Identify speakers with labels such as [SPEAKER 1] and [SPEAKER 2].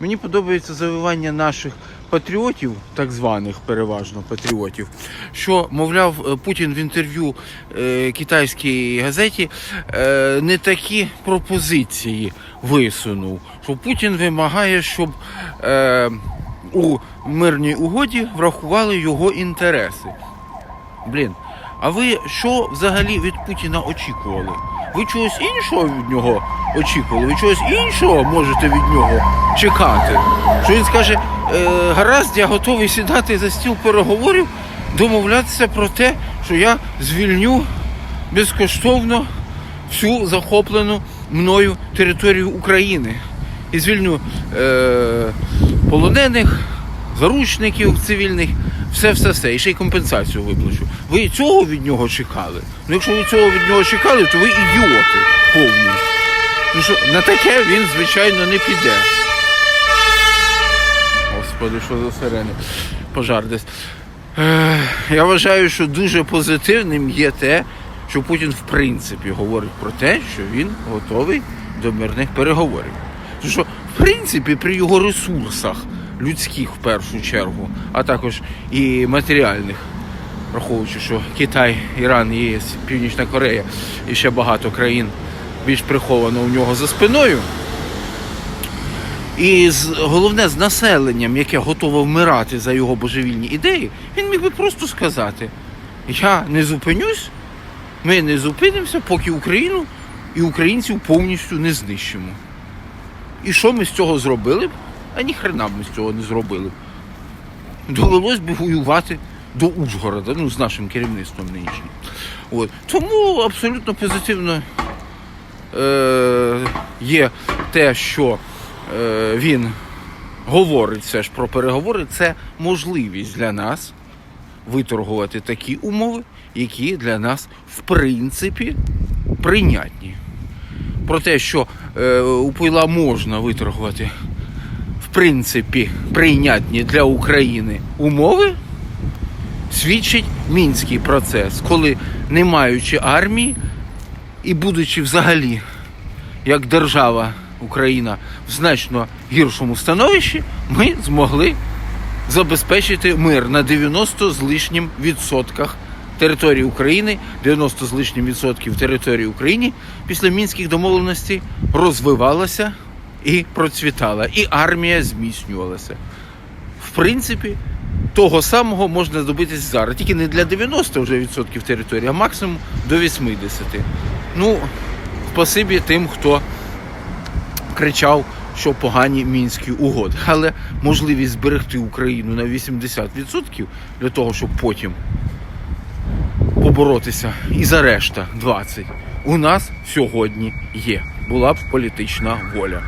[SPEAKER 1] Мені подобається завивання наших патріотів, так званих переважно патріотів, що, мовляв, е, Путін в інтерв'ю е, китайській газеті е, не такі пропозиції висунув, що Путін вимагає, щоб е, у мирній угоді врахували його інтереси. Блін, а ви що взагалі від Путіна очікували? Ви чогось іншого від нього очікували? Ви чогось іншого можете від нього чекати? Що він скаже, е, гаразд, я готовий сідати за стіл переговорів, домовлятися про те, що я звільню безкоштовно всю захоплену мною територію України. І звільню е, полонених, заручників цивільних, все, все, все. І ще й компенсацію виплачу. Ви цього від нього чекали? Ну, якщо ви цього від нього чекали, то ви ідіоти повні. Ну що на таке він, звичайно, не піде. Господи, що за сирени? Пожар десь. Я вважаю, що дуже позитивним є те, що Путін в принципі говорить про те, що він готовий до мирних переговорів. Тому що, в принципі, при його ресурсах, людських в першу чергу, а також і матеріальних, враховуючи, що Китай, Іран, ЄС, Північна Корея і ще багато країн більш приховано у нього за спиною. І з, головне з населенням, яке готове вмирати за його божевільні ідеї, він міг би просто сказати: я не зупинюсь, ми не зупинимося, поки Україну і українців повністю не знищимо. І що ми з цього зробили б? А ніхрена б ми з цього не зробили. Довелось би воювати до Ужгорода, ну, з нашим керівництвом нинішнім. От. Тому абсолютно позитивно е, є те, що е, він говорить все ж про переговори, це можливість для нас виторгувати такі умови, які для нас в принципі прийнятні. Про те, що е, у Пойла можна виторгувати принципі прийнятні для України умови, свідчить мінський процес, коли не маючи армії і будучи взагалі як держава Україна в значно гіршому становищі, ми змогли забезпечити мир на 90 з лишнім відсотках території України, 90 з лишнім відсотків території України після мінських домовленостей розвивалася і процвітала, і армія зміцнювалася. В принципі, того самого можна добитись зараз, тільки не для 90 вже відсотків території, а максимум до 80. Ну, спасибі тим, хто кричав, що погані мінські угоди. Але можливість зберегти Україну на 80% для того, щоб потім поборотися і за решта 20 у нас сьогодні є. Була б політична воля.